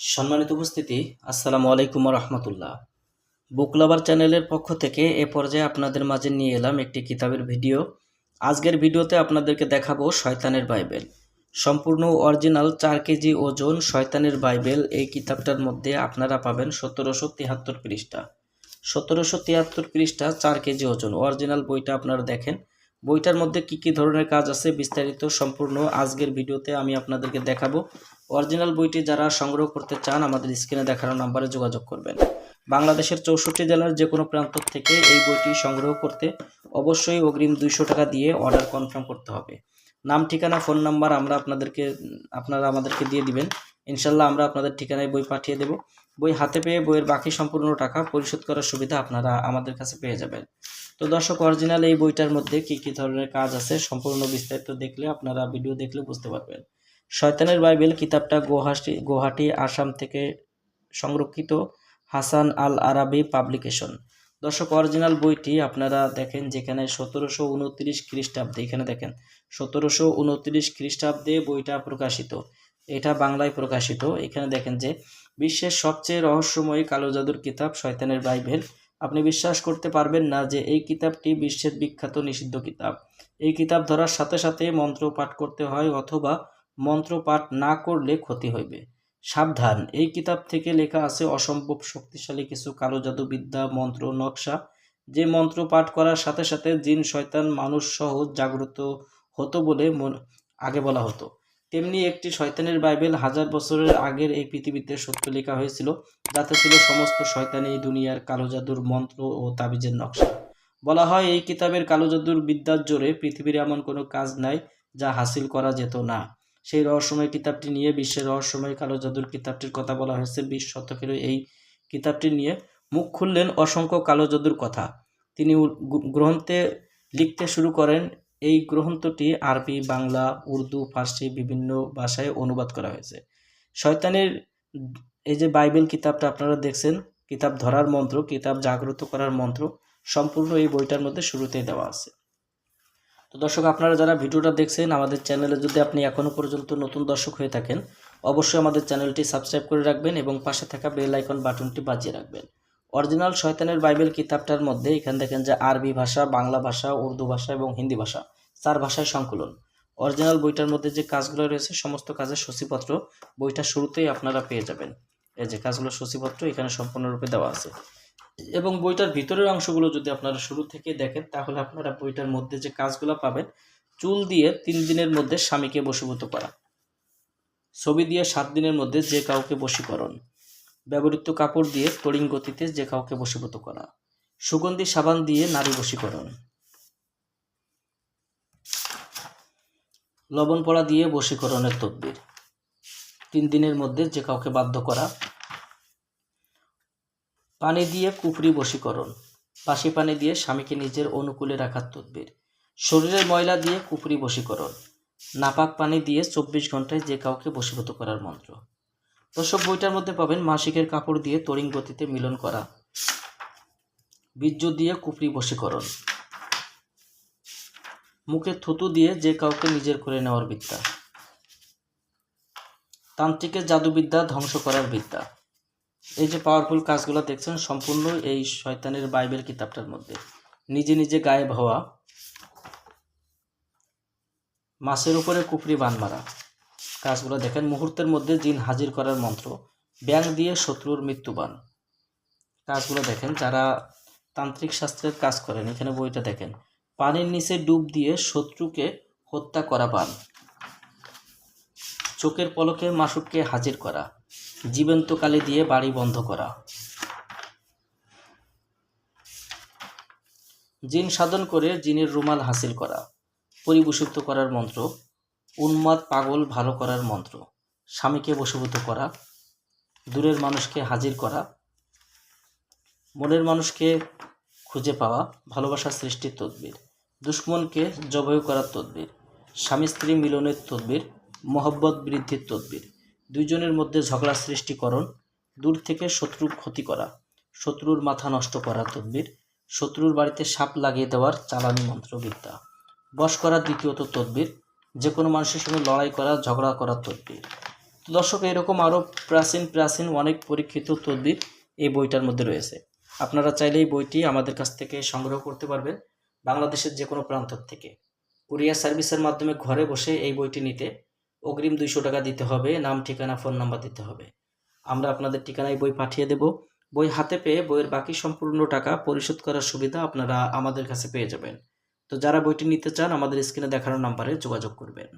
সম্মানিত উপস্থিতি, আসসালামু আলাইকুম রহমতুল্লাহ বুক লাভার চ্যানেলের পক্ষ থেকে এ পর্যায়ে আপনাদের মাঝে নিয়ে এলাম একটি কিতাবের ভিডিও। আজকের ভিডিওতে আপনাদেরকে দেখাবো শয়তানের বাইবেল। সম্পূর্ণ অরিজিনাল চার কেজি ওজন শয়তানের বাইবেল এই কিতাবটার মধ্যে আপনারা পাবেন সতেরোশো তিয়াত্তর পৃষ্ঠা। সতেরোশো তিয়াত্তর পৃষ্ঠা চার কেজি ওজন। অরিজিনাল বইটা আপনারা দেখেন। বইটার মধ্যে কি কি ধরনের কাজ আছে বিস্তারিত সম্পূর্ণ আজকের ভিডিওতে আমি আপনাদেরকে দেখাবো। অরিজিনাল বইটি যারা সংগ্রহ করতে চান, আমাদের স্ক্রিনে দেখানো নাম্বারে যোগাযোগ করবেন। বাংলাদেশের চৌষট্টি জেলার যে কোনো প্রান্ত থেকে এই বইটি সংগ্রহ করতে অবশ্যই অগ্রিম দুইশো টাকা দিয়ে অর্ডার কনফার্ম করতে হবে। নাম, ঠিকানা, ফোন নাম্বার আমরা আপনাদেরকে, আপনারা আমাদেরকে দিয়ে দিবেন। ইনশাল্লাহ আমরা আপনাদের ঠিকানায় বই পাঠিয়ে দেব। বই হাতে পেয়ে বইয়ের বাকি সম্পূর্ণ টাকা পরিশোধ করার সুবিধা আপনারা আমাদের কাছে পেয়ে যাবেন। তো দর্শক অরিজিনাল এই বইটার মধ্যে কি কি ধরনের কাজ আছে সম্পূর্ণ বিস্তারিত দেখলে আপনারা ভিডিও দেখলে বুঝতে পারবেন। শয়তানের বাইবেল কিতাবটা গুয়াহাটি গুয়াহাটি, আসাম থেকে সংরক্ষিত হাসান আল আরাবি পাবলিকেশন। দর্শক অরিজিনাল বইটি আপনারা দেখেন যেখানে সতেরোশো উনত্রিশ খ্রিস্টাব্দে, এখানে দেখেন, সতেরোশো উনত্রিশ খ্রিস্টাব্দে বইটা প্রকাশিত। এটা বাংলায় প্রকাশিত। এখানে দেখেন যে, বিশ্বের সবচেয়ে রহস্যময়ী কালো জাদুর কিতাব শয়তানের বাইবেল। আপনি বিশ্বাস করতে পারবেন না যে এই কিতাবটি বিশ্বের বিখ্যাত নিষিদ্ধ কিতাব। এই কিতাব ধরার সাথে সাথে মন্ত্র পাঠ করতে হয় অথবা মন্ত্র পাঠ না করলে ক্ষতি হইবে। সাবধান, এই কিতাব থেকে লেখা আছে অসম্ভব শক্তিশালী কিছু কালো জাদুবিদ্যা মন্ত্র, নকশা। যে মন্ত্র পাঠ করার সাথে সাথে জিন, শয়তান, মানুষ সহ জাগ্রত হতো বলে আগে বলা হতো। তেমনি একটি শয়তানের বাইবেল হাজার বছরের আগের এই পৃথিবীতে সত্য লেখা হয়েছিল, যাতে ছিল সমস্ত শয়তানি দুনিয়ার কালো জাদুর মন্ত্র ও তাবিজের নকশা। বলা হয়, এই কিতাবের কালো জাদুর বিদ্যার জোরে পৃথিবীর এমন কোনো কাজ নাই যা হাসিল করা যেত না। সেই রহস্যময় কিতাবটি নিয়ে বিশ্বের রহস্যময় কালো জাদুর কিতাবটির কথা বলা হয়েছে বিশ শতকের এই কিতাবটি নিয়ে। মুখ খুললেন অসংখ্য কালো জাদুর কথা। তিনি গ্রন্থে লিখতে শুরু করেন এই গ্রন্থটি আরবি, বাংলা, উর্দু, ফার্সি বিভিন্ন ভাষায় অনুবাদ করা হয়েছে। শয়তানের এই যে বাইবেল কিতাবটা আপনারা দেখছেন, কিতাব ধরার মন্ত্র, কিতাব জাগ্রত করার মন্ত্র, সম্পূর্ণ এই বইটার মধ্যে শুরুতেই দেওয়া আছে। তো দর্শক, আপনারা যারা ভিডিওটা দেখছেন, আমাদের চ্যানেলে যদি আপনি এখনও পর্যন্ত নতুন দর্শক হয়ে থাকেন, অবশ্যই আমাদের চ্যানেলটি সাবস্ক্রাইব করে রাখবেন এবং পাশে থাকা বেল আইকন বাটনটি বাজিয়ে রাখবেন। অরিজিনাল শয়তানের বাইবেল কিতাবটার মধ্যে এখানে দেখেন যে আরবি ভাষা, বাংলা ভাষা, উর্দু ভাষা এবং হিন্দি ভাষা, চার ভাষায় সংকলন। অরিজিনাল বইটার মধ্যে যে কাজগুলো রয়েছে, সমস্ত কাজের সূচিপত্র বইটা শুরুতেই আপনারা পেয়ে যাবেন। এই যে কাজগুলো সূচিপত্র এখানে সম্পূর্ণরূপে দেওয়া আছে। এবং বইটার ভিতরের অংশগুলো যদি আপনারা শুরু থেকে দেখেন, তাহলে আপনারা বইটার মধ্যে যে কাজগুলো পাবেন, চুল দিয়ে তিন দিনের মধ্যে স্বামীকে বশীভূত করা। ছবি দিয়ে সাত দিনের মধ্যে যে কাউকে বশীকরণ। ব্যবহৃত কাপড় দিয়ে তড়িং গতিতে যে কাউকে বশীভূত করা। সুগন্ধি সাবান দিয়ে নারী বশীকরণ। লবণ পড়া দিয়ে বশীকরণের তদবির। তিন দিনের মধ্যে যে কাউকে বাধ্য করা। পানি দিয়ে কুফরি বশীকরণ। বাসি পানি দিয়ে স্বামীকে নিজের অনুকূলে রাখার তদবির। শরীরের ময়লা দিয়ে কুফরি বশীকরণ। নাপাক পানি দিয়ে চব্বিশ ঘন্টায় যে কাউকে বশীভূত করার মন্ত্র। দর্শক বইটার মধ্যে পাবেন মাসিকের কাপড় দিয়ে তরিং গতিতে মিলন করা, বীর্য দিয়ে কুফরি বশীকরণ, মুখে থুতু দিয়ে যে কাউকে নিজের করে নেওয়ার বিদ্যা, তান্ত্রিকের জাদুবিদ্যা ধ্বংস করার বিদ্যা। এই যে পাওয়ারফুল কাজগুলো দেখছেন, সম্পূর্ণ এই শয়তানের বাইবেল কিতাবটার মধ্যে। নিজে নিজে গায়েব হওয়া, মাছের উপরে কুফরি বান মারা কাজগুলো দেখেন। মুহূর্তের মধ্যে জিন হাজির করার মন্ত্র ব্যাং দিয়ে শত্রুর মৃত্যুবান কাজগুলো দেখেন, যারা তান্ত্রিক শাস্ত্রের কাজ করেন, এখানে বইটা দেখেন। পানির নিচে ডুব দিয়ে শত্রুকে হত্যা করা বান। চোখের পলকে মাসুককে হাজির করা। জীবন্ত কালি দিয়ে বাড়ি বন্ধ করা। জিন সাধন করে জিনের রুমাল হাসিল করা। পরিভূষিত করার মন্ত্র উন্মাদ পাগল ভালো করার মন্ত্র। স্বামীকে বশীভূত করা, দূরের মানুষকে হাজির করা, মনের মানুষকে খুঁজে পাওয়া, ভালোবাসার সৃষ্টির তদবির, দুশ্মনকে জবাই করার তদবির স্বামী স্ত্রী মিলনের তদবির, মহব্বত বৃদ্ধির তদবির, দুইজনের মধ্যে ঝগড়া সৃষ্টিকরণ, দূর থেকে শত্রুর ক্ষতি করা, শত্রুর মাথা নষ্ট করার তদবির, শত্রুর বাড়িতে সাপ লাগিয়ে দেওয়ার চালানি মন্ত্রবিদ্যা। বশ করার দ্বিতীয়ত তদবির যে কোনো মানুষের সঙ্গে লড়াই করা, ঝগড়া করার তদবির। দর্শক, এরকম আরও প্রাচীন প্রাচীন অনেক পরীক্ষিত তদবির এই বইটার মধ্যে রয়েছে। আপনারা চাইলে এই বইটি আমাদের কাছ থেকে সংগ্রহ করতে পারবেন বাংলাদেশের যে কোনো প্রান্ত থেকে। কুরিয়ার সার্ভিসের মাধ্যমে ঘরে বসে এই বইটি নিতে অগ্রিম দুইশো টাকা দিতে হবে, নাম, ঠিকানা, ফোন নাম্বার দিতে হবে। আমরা আপনাদের ঠিকানায় বই পাঠিয়ে দেব। বই হাতে পেয়ে বইয়ের বাকি সম্পূর্ণ টাকা পরিশোধ করার সুবিধা আপনারা আমাদের কাছে পেয়ে যাবেন। তো যারা বইটি নিতে চান আমাদের স্ক্রিনে দেখানো নাম্বারে যোগাযোগ করবেন।